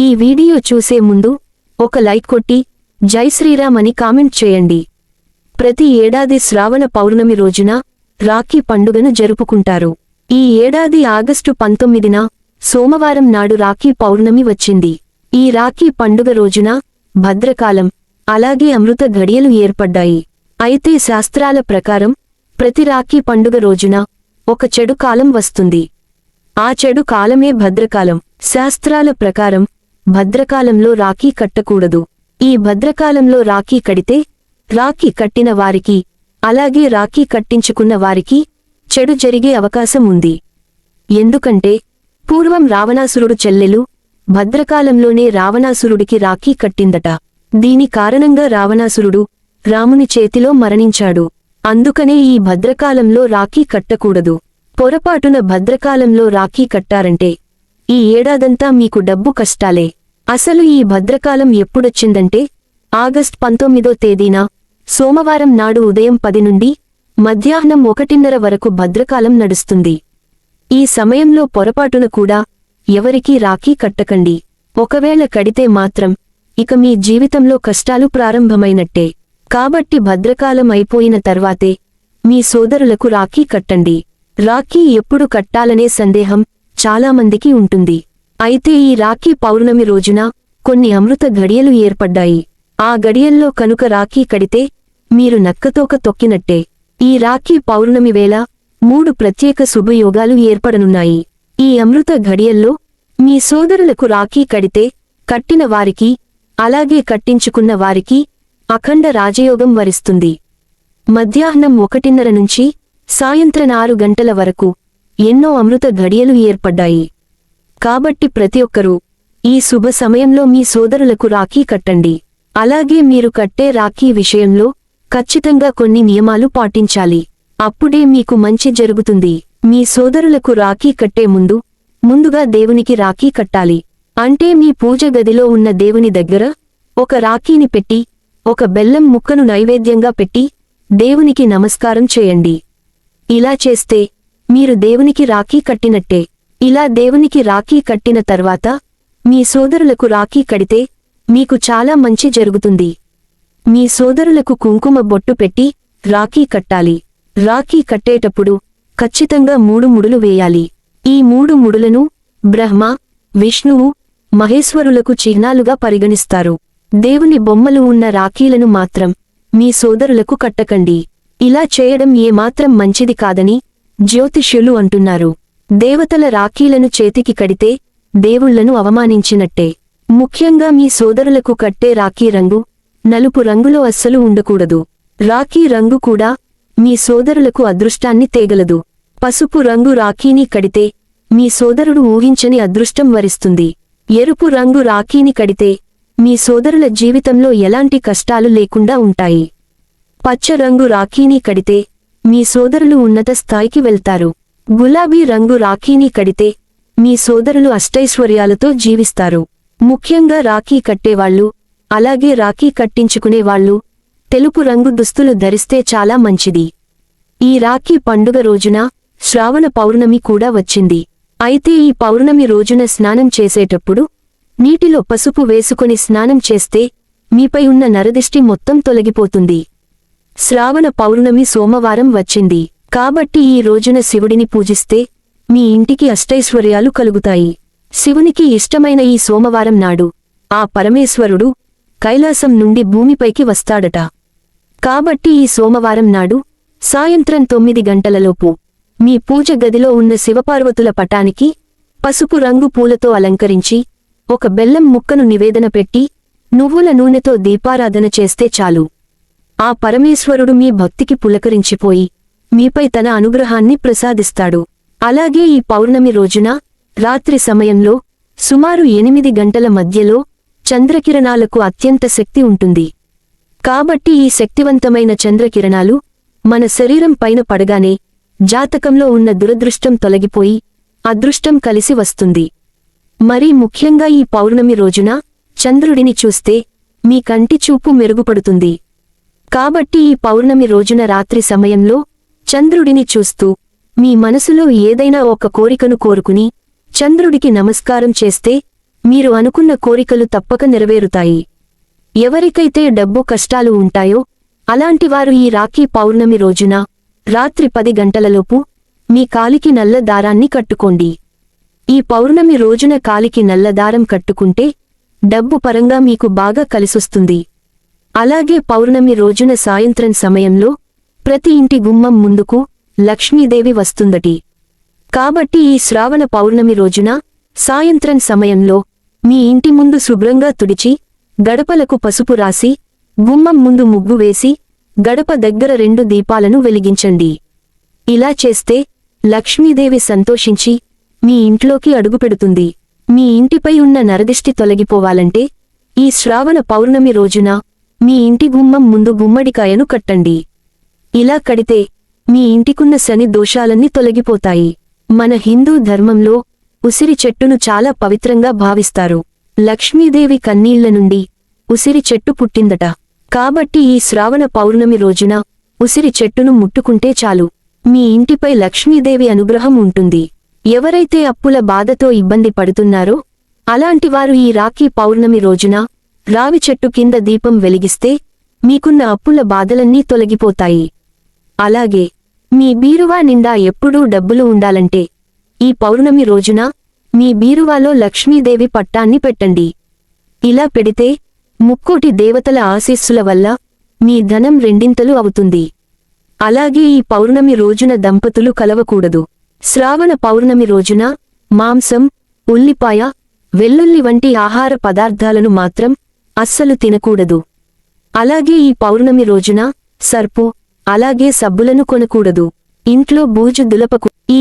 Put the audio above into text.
ఈ వీడియో చూసే ముందు ఒక లైక్ కొట్టి జై శ్రీరామ్ అని కామెంట్ చేయండి. ప్రతి ఏడాది శ్రావణ పౌర్ణమి రోజున రాఖీ పండుగను జరుపుకుంటారు. ఈ ఏడాది ఆగస్టు పంతొమ్మిదిన సోమవారం నాడు రాఖీ పౌర్ణమి వచ్చింది. ఈ రాఖీ పండుగ రోజున భద్రకాలం అలాగే అమృత ఘడియలు ఏర్పడ్డాయి. అయితే శాస్త్రాల ప్రకారం ప్రతి రాఖీ పండుగ రోజున ఒక చెడు కాలం వస్తుంది. ఆ చెడు కాలమే భద్రకాలం శాస్త్రాల ప్రకారం భద్రకాలంలో రాఖీ కట్టకూడదు. ఈ భద్రకాలంలో రాఖీ కడితే రాఖీ కట్టిన వారికి అలాగే రాఖీ కట్టించుకున్న వారికి చెడు జరిగే అవకాశం ఉంది. ఎందుకంటే పూర్వం రావణాసురుడు చెల్లెలు భద్రకాలంలోనే రావణాసురుడికి రాఖీ కట్టిందట. దీని కారణంగా రావణాసురుడు రాముని చేతిలో మరణించాడు. అందుకనే ఈ భద్రకాలంలో రాఖీ కట్టకూడదు. పొరపాటున భద్రకాలంలో రాఖీ కట్టారంటే ఈ ఏడాదంతా మీకు డబ్బు కష్టాలే. అసలు ఈ భద్రకాలం ఎప్పుడొచ్చిందంటే ఆగస్ట్ పంతొమ్మిదో తేదీన సోమవారం నాడు ఉదయం పది నుండి మధ్యాహ్నం ఒకటిన్నర వరకు భద్రకాలం నడుస్తుంది. ఈ సమయంలో పొరపాటున కూడా ఎవరికీ రాఖీ కట్టకండి. ఒకవేళ కడితే మాత్రం ఇక మీ జీవితంలో కష్టాలు ప్రారంభమైనట్టే. కాబట్టి భద్రకాలం అయిపోయిన తర్వాతే మీ సోదరులకు రాఖీ కట్టండి. రాఖీ ఎప్పుడు కట్టాలనే సందేహం చాలామందికి ఉంటుంది. అయితే ఈ రాఖీ పౌర్ణమి రోజున కొన్ని అమృత ఘడియలు ఏర్పడ్డాయి. ఆ గడియల్లో కనుక రాఖీ కడితే మీరు నక్కతోక తొక్కినట్టే. ఈ రాఖీ పౌర్ణమి వేళ మూడు ప్రత్యేక శుభయోగాలు ఏర్పడనున్నాయి. ఈ అమృత ఘడియల్లో మీ సోదరులకు రాఖీ కడితే కట్టిన వారికి అలాగే కట్టించుకున్న వారికి అఖండ రాజయోగం వరిస్తుంది. మధ్యాహ్నం ఒకటిన్నర నుంచి సాయంత్రం ఆరు గంటల వరకు ఎన్నో అమృత ఘడియలు ఏర్పడ్డాయి. కాబట్టి ప్రతి ఒక్కరూ ఈ శుభ సమయంలో మీ సోదరులకు రాఖీ కట్టండి. అలాగే మీరు కట్టే రాఖీ విషయంలో ఖచ్చితంగా కొన్ని నియమాలు పాటించాలి. అప్పుడే మీకు మంచి జరుగుతుంది. మీ సోదరులకు రాఖీ కట్టే ముందు ముందుగా దేవునికి రాఖీ కట్టాలి. అంటే మీ పూజ గదిలో ఉన్న దేవుని దగ్గర ఒక రాఖీని పెట్టి ఒక బెల్లం ముక్కను నైవేద్యంగా పెట్టి దేవునికి నమస్కారం చేయండి. ఇలా చేస్తే మీరు దేవునికి రాఖీ కట్టినట్టే. ఇలా దేవునికి రాఖీ కట్టిన తర్వాత మీ సోదరులకు రాఖీ కడితే మీకు చాలా మంచి జరుగుతుంది. మీ సోదరులకు కుంకుమ బొట్టు పెట్టి రాఖీ కట్టాలి. రాఖీ కట్టేటప్పుడు ఖచ్చితంగా మూడు ముడులు వేయాలి. ఈ మూడు ముడులను బ్రహ్మ విష్ణువు మహేశ్వరులకు చిహ్నాలుగా పరిగణిస్తారు. దేవుని బొమ్మలు ఉన్న రాఖీలను మాత్రం మీ సోదరులకు కట్టకండి. ఇలా చేయడం ఏమాత్రం మంచిది కాదని జ్యోతిష్యులు అంటున్నారు. దేవతల రాఖీలను చేతికి కడితే దేవుళ్ళను అవమానించినట్టే. ముఖ్యంగా మీ సోదరులకు కట్టే రాఖీ రంగు నలుపు రంగులో అస్సలు ఉండకూడదు. రాఖీ రంగు కూడా మీ సోదరులకు అదృష్టాన్ని తేగలదు. పసుపు రంగు రాఖీని కడితే మీ సోదరుడు ఊహించని అదృష్టం వరిస్తుంది. ఎరుపు రంగు రాఖీని కడితే మీ సోదరుల జీవితంలో ఎలాంటి కష్టాలు లేకుండా ఉంటాయి. పచ్చ రంగు రాఖీని కడితే మీ సోదరులు ఉన్నత స్థాయికి వెళ్తారు. గులాబీ రంగు రాఖీని కడితే మీ సోదరులు అష్టైశ్వర్యాలతో జీవిస్తారు. ముఖ్యంగా రాఖీ కట్టేవాళ్ళు అలాగే రాఖీ కట్టించుకునేవాళ్ళు తెలుపు రంగు దుస్తులు ధరిస్తే చాలా మంచిది. ఈ రాఖీ పండుగ రోజున శ్రావణ పౌర్ణమి కూడా వచ్చింది. అయితే ఈ పౌర్ణమి రోజున స్నానం చేసేటప్పుడు నీటిలో పసుపు వేసుకుని స్నానం చేస్తే మీపై ఉన్న నరదిష్టి మొత్తం తొలగిపోతుంది. శ్రావణ పౌర్ణమి సోమవారం వచ్చింది. కాబట్టి ఈ రోజున శివుడిని పూజిస్తే మీ ఇంటికి అష్టైశ్వర్యాలు కలుగుతాయి. శివునికి ఇష్టమైన ఈ సోమవారం నాడు ఆ పరమేశ్వరుడు కైలాసం నుండి భూమిపైకి వస్తాడట. కాబట్టి ఈ సోమవారం నాడు సాయంత్రం తొమ్మిది గంటలలోపు మీ పూజ గదిలో ఉన్న శివపార్వతుల పటానికి పసుపు రంగు పూలతో అలంకరించి ఒక బెల్లం ముక్కను నివేదన పెట్టి నువ్వుల నూనెతో దీపారాధన చేస్తే చాలు. ఆ పరమేశ్వరుడు మీ భక్తికి పులకరించిపోయి మీపై తన అనుగ్రహాన్ని ప్రసాదిస్తాడు. అలాగే ఈ పౌర్ణమి రోజున రాత్రి సమయంలో సుమారు ఎనిమిది గంటల మధ్యలో చంద్రకిరణాలకు అత్యంత శక్తి ఉంటుంది. కాబట్టి ఈ శక్తివంతమైన చంద్రకిరణాలు మన శరీరం పైన పడగానే జాతకంలో ఉన్న దురదృష్టం తొలగిపోయి అదృష్టం కలిసి వస్తుంది. మరీ ముఖ్యంగా ఈ పౌర్ణమి రోజున చంద్రుడిని చూస్తే మీ కంటి చూపు మెరుగుపడుతుంది. కాబట్టి ఈ పౌర్ణమి రోజున రాత్రి సమయంలో చంద్రుడిని చూస్తూ మీ మనసులో ఏదైనా ఒక కోరికను కోరుకుని చంద్రుడికి నమస్కారం చేస్తే మీరు అనుకున్న కోరికలు తప్పక నెరవేరుతాయి. ఎవరికైతే డబ్బు కష్టాలు ఉంటాయో అలాంటివారు ఈ రాఖీ పౌర్ణమి రోజున రాత్రి పది గంటలలోపు మీ కాలికి నల్ల దారాన్ని కట్టుకోండి. ఈ పౌర్ణమి రోజున కాలికి నల్ల దారం కట్టుకుంటే డబ్బు పరంగా మీకు బాగా కలిసొస్తుంది. అలాగే పౌర్ణమి రోజున సాయంత్రం సమయంలో ప్రతి ఇంటి గుమ్మం ముందుకు లక్ష్మీదేవి వస్తుందటి. కాబట్టి ఈ శ్రావణ పౌర్ణమి రోజున సాయంత్రం సమయంలో మీ ఇంటి ముందు శుభ్రంగా తుడిచి గడపలకు పసుపు రాసి గుమ్మం ముందు ముగ్గు వేసి గడప దగ్గర రెండు దీపాలను వెలిగించండి. ఇలా చేస్తే లక్ష్మీదేవి సంతోషించి మీ ఇంట్లోకి అడుగుపెడుతుంది. మీ ఇంటిపై ఉన్న నరదిష్టి తొలగిపోవాలంటే ఈ శ్రావణ పౌర్ణమి రోజున మీ ఇంటి గుమ్మం ముందు గుమ్మడికాయను కట్టండి. ఇలా కడితే మీ ఇంటికున్న శని దోషాలన్నీ తొలగిపోతాయి. మన హిందూ ధర్మంలో ఉసిరి చెట్టును చాలా పవిత్రంగా భావిస్తారు. లక్ష్మీదేవి కన్నీళ్ళ నుండి ఉసిరి చెట్టు పుట్టిందట. కాబట్టి ఈ శ్రావణ పౌర్ణమి రోజున ఉసిరి చెట్టును ముట్టుకుంటే చాలు. మీ ఇంటిపై లక్ష్మీదేవి అనుగ్రహం ఉంటుంది. ఎవరైతే అప్పుల బాధతో ఇబ్బంది పడుతున్నారో అలాంటివారు ఈ రాఖీ పౌర్ణమి రోజున రావి చెట్టు కింద దీపం వెలిగిస్తే మీకున్న అప్పుల బాధలన్నీ తొలగిపోతాయి. అలాగే మీ బీరువా నిండా ఎప్పుడూ డబ్బులు ఉండాలంటే ఈ పౌర్ణమి రోజున మీ బీరువాలో లక్ష్మీదేవి పట్టాన్ని పెట్టండి. ఇలా పెడితే ముక్కోటి దేవతల ఆశీస్సుల వల్ల మీ ధనం రెండింతలు అవుతుంది. అలాగే ఈ పౌర్ణమి రోజున దంపతులు కలవకూడదు. శ్రావణ పౌర్ణమి రోజున మాంసం ఉల్లిపాయ వెల్లుల్లి వంటి ఆహార పదార్థాలను మాత్రం అస్సలు తినకూడదు. అలాగే ఈ పౌర్ణమి రోజున సర్పు అలాగే సబ్బులను కొనకూడదు. ఇంట్లో బూజు దులపకు ఈ